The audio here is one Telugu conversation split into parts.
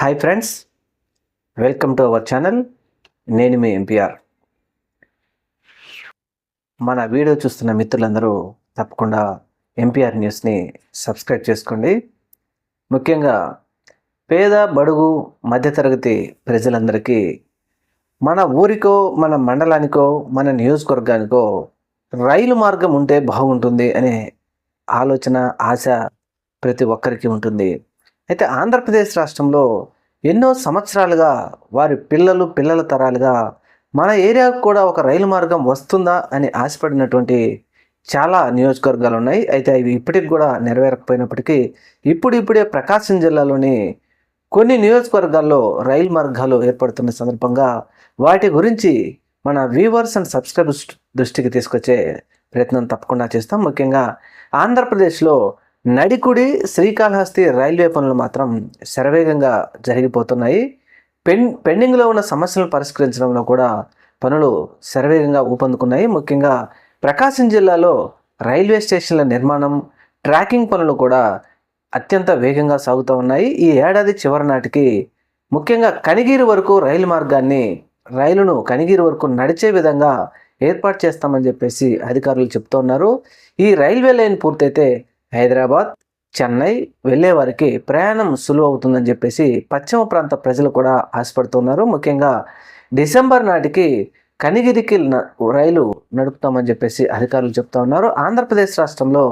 Hi friends welcome to our channel నేను మీ ఎంపీఆర్ మన వీడియో చూస్తున్న మిత్రులందరూ తప్పకుండా ఎంపీఆర్ న్యూస్ని సబ్స్క్రైబ్ చేసుకోండి. ముఖ్యంగా పేద బడుగు మధ్యతరగతి ప్రజలందరికీ మన ఊరికో మన మండలానికో మన నియోజకవర్గానికో రైలు మార్గం ఉంటే బాగుంటుంది అనే ఆలోచన ఆశ ప్రతి ఒక్కరికి ఉంటుంది. అయితే ఆంధ్రప్రదేశ్ రాష్ట్రంలో ఎన్నో సంవత్సరాలుగా వారి పిల్లలు పిల్లల తరాలుగా మన ఏరియాకు కూడా ఒక రైలు మార్గం వస్తుందా అని ఆశపడినటువంటి చాలా నియోజకవర్గాలు ఉన్నాయి. అయితే అవి ఇప్పటికి కూడా నెరవేరకపోయినప్పటికీ ఇప్పుడు ఇప్పుడే ప్రకాశం జిల్లాలోని కొన్ని నియోజకవర్గాల్లో రైలు మార్గాలు ఏర్పడుతున్న సందర్భంగా వాటి గురించి మన వ్యూవర్స్ అండ్ సబ్స్క్రైబర్స్ దృష్టికి తీసుకొచ్చే ప్రయత్నం తప్పకుండా చేస్తాం. ముఖ్యంగా ఆంధ్రప్రదేశ్లో నడికుడి శ్రీకాళహస్తి రైల్వే పనులు మాత్రం శరవేగంగా జరిగిపోతున్నాయి. పెన్ పెండింగ్లో ఉన్న సమస్యలను పరిష్కరించడంలో కూడా పనులు శరవేగంగా ఊపందుకున్నాయి. ముఖ్యంగా ప్రకాశం జిల్లాలో రైల్వే స్టేషన్ల నిర్మాణం ట్రాకింగ్ పనులు కూడా అత్యంత వేగంగా సాగుతూ ఉన్నాయి. ఈ ఏడాది చివరి నాటికి ముఖ్యంగా కనిగిరి వరకు రైలు మార్గాన్ని రైలును కనిగిరి వరకు నడిచే విధంగా ఏర్పాటు చేస్తామని చెప్పేసి అధికారులు చెప్తూ ఉన్నారు. ఈ రైల్వే లైన్ పూర్తయితే హైదరాబాద్ చెన్నై వెళ్ళే వారికి ప్రయాణం సులువు అవుతుందని చెప్పేసి పశ్చిమ ప్రాంత ప్రజలు కూడా ఆశపడుతున్నారు. ముఖ్యంగా డిసెంబర్ నాటికి కనిగిరికి రైలు నడుపుతామని చెప్పేసి అధికారులు చెప్తా ఉన్నారు. ఆంధ్రప్రదేశ్ రాష్ట్రంలో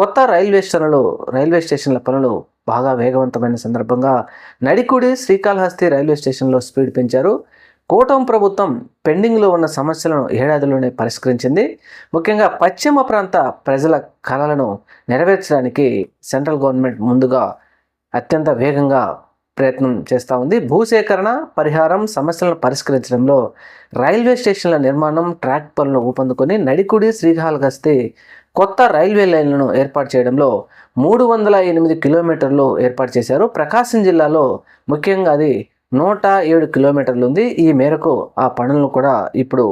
కొత్త రైల్వే స్టేషన్లు రైల్వే స్టేషన్ల పనులు బాగా వేగవంతమైన సందర్భంగా నడికుడి శ్రీకాళహస్తి రైల్వే స్టేషన్లో స్పీడ్ పెంచారు. కూటమి ప్రభుత్వం పెండింగ్లో ఉన్న సమస్యలను ఏడాదిలోనే పరిష్కరించింది. ముఖ్యంగా పశ్చిమ ప్రాంత ప్రజల కళలను నెరవేర్చడానికి సెంట్రల్ గవర్నమెంట్ ముందుగా అత్యంత వేగంగా ప్రయత్నం చేస్తూ ఉంది. భూసేకరణ పరిహారం సమస్యలను పరిష్కరించడంలో రైల్వే స్టేషన్ల నిర్మాణం ట్రాక్ పనులు ఊపందుకొని నడికుడి శ్రీకాళహస్తి కొత్త రైల్వే లైన్లను ఏర్పాటు చేయడంలో మూడు వందల ఎనిమిది కిలోమీటర్లు ఏర్పాటు చేశారు. ప్రకాశం జిల్లాలో ముఖ్యంగా అది నూట ఏడు కిలోమీటర్లు ఉంది. ఈ మేరకు ఆ పనులను కూడా ఇప్పుడు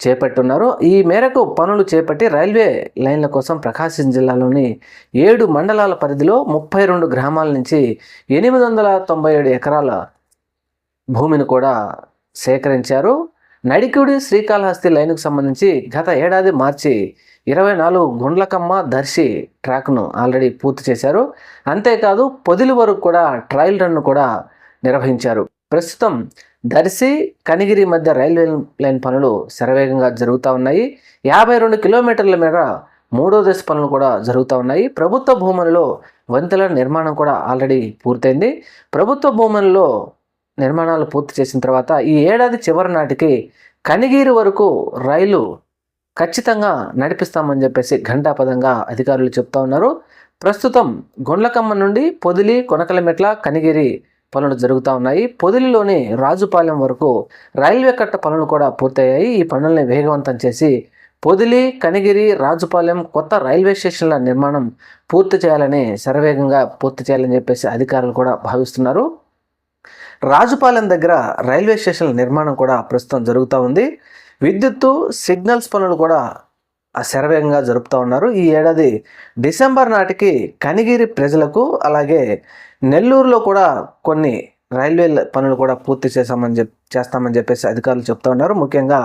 చేపట్టున్నారు. ఈ మేరకు పనులు చేపట్టి రైల్వే లైన్ల కోసం ప్రకాశం జిల్లాలోని ఏడు మండలాల పరిధిలో ముప్పై రెండు గ్రామాల నుంచి ఎనిమిది వందల తొంభై ఏడు ఎకరాల భూమిని కూడా సేకరించారు. నడికుడి శ్రీకాళహస్తి లైన్కు సంబంధించి గత ఏడాది మార్చి ఇరవై నాలుగు గుండ్లకమ్మ దర్శి ట్రాక్ను ఆల్రెడీ పూర్తి చేశారు. అంతేకాదు పొదిలి వరకు కూడా ట్రయల్ రన్ను కూడా నిర్వహించారు. ప్రస్తుతం దర్శి కనిగిరి మధ్య రైల్వే లైన్ పనులు శరవేగంగా జరుగుతూ ఉన్నాయి. యాభై రెండు కిలోమీటర్ల మేర మూడో దశ పనులు కూడా జరుగుతూ ఉన్నాయి. ప్రభుత్వ భూములలో వంతెల నిర్మాణం కూడా ఆల్రెడీ పూర్తయింది. ప్రభుత్వ భూములలో నిర్మాణాలు పూర్తి చేసిన తర్వాత ఈ ఏడాది చివరి నాటికి కనిగిరి వరకు రైలు ఖచ్చితంగా నడిపిస్తామని చెప్పేసి ఘంటాపదంగా అధికారులు చెప్తా ఉన్నారు. ప్రస్తుతం గుండ్లకమ్మ నుండి పొదిలి కొనకలమెట్ల కనిగిరి పనులు జరుగుతూ ఉన్నాయి. పొదిలిలోని రాజుపాలెం వరకు రైల్వే కట్ట పనులు కూడా పూర్తయ్యాయి. ఈ పనుల్ని వేగవంతం చేసి పొదిలి కనిగిరి రాజుపాలెం కొత్త రైల్వే స్టేషన్ల నిర్మాణం పూర్తి చేయాలని శరవేగంగా పూర్తి చేయాలని చెప్పేసి అధికారులు కూడా భావిస్తున్నారు. రాజుపాలెం దగ్గర రైల్వే స్టేషన్ల నిర్మాణం కూడా ప్రస్తుతం జరుగుతూ ఉంది. విద్యుత్తు సిగ్నల్స్ పనులు కూడా శరవేగంగా జరుపుతూ ఉన్నారు. ఈ ఏడాది డిసెంబర్ నాటికి కనిగిరి ప్రజలకు అలాగే నెల్లూరులో కూడా కొన్ని రైల్వే పనులు కూడా పూర్తి చేస్తామని చెప్ చేస్తామని చెప్పేసి అధికారులు చెప్తా ఉన్నారు. ముఖ్యంగా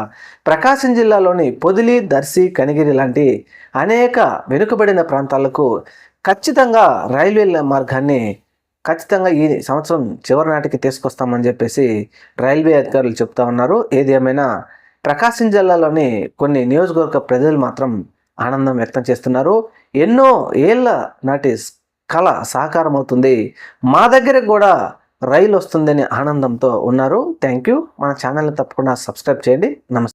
ప్రకాశం జిల్లాలోని పొదిలి దర్శి కనిగిరి లాంటి అనేక వెనుకబడిన ప్రాంతాలకు ఖచ్చితంగా రైల్వే మార్గాన్ని ఖచ్చితంగా ఈ సంవత్సరం చివరి నాటికి తీసుకొస్తామని చెప్పేసి రైల్వే అధికారులు చెప్తా ఉన్నారు. ఏది ఏమైనా ప్రకాశం జిల్లాలోని కొన్ని నియోజకవర్గ ప్రజలు మాత్రం ఆనందం వ్యక్తం చేస్తున్నారు. ఎన్నో ఏళ్ళ నాటి కళ సాకారం అవుతుంది మా దగ్గర కూడా రైలు వస్తుందని ఆనందంతో ఉన్నారు. థ్యాంక్ యూ మన ఛానల్ని తప్పకుండా సబ్స్క్రైబ్ చేయండి. నమస్తే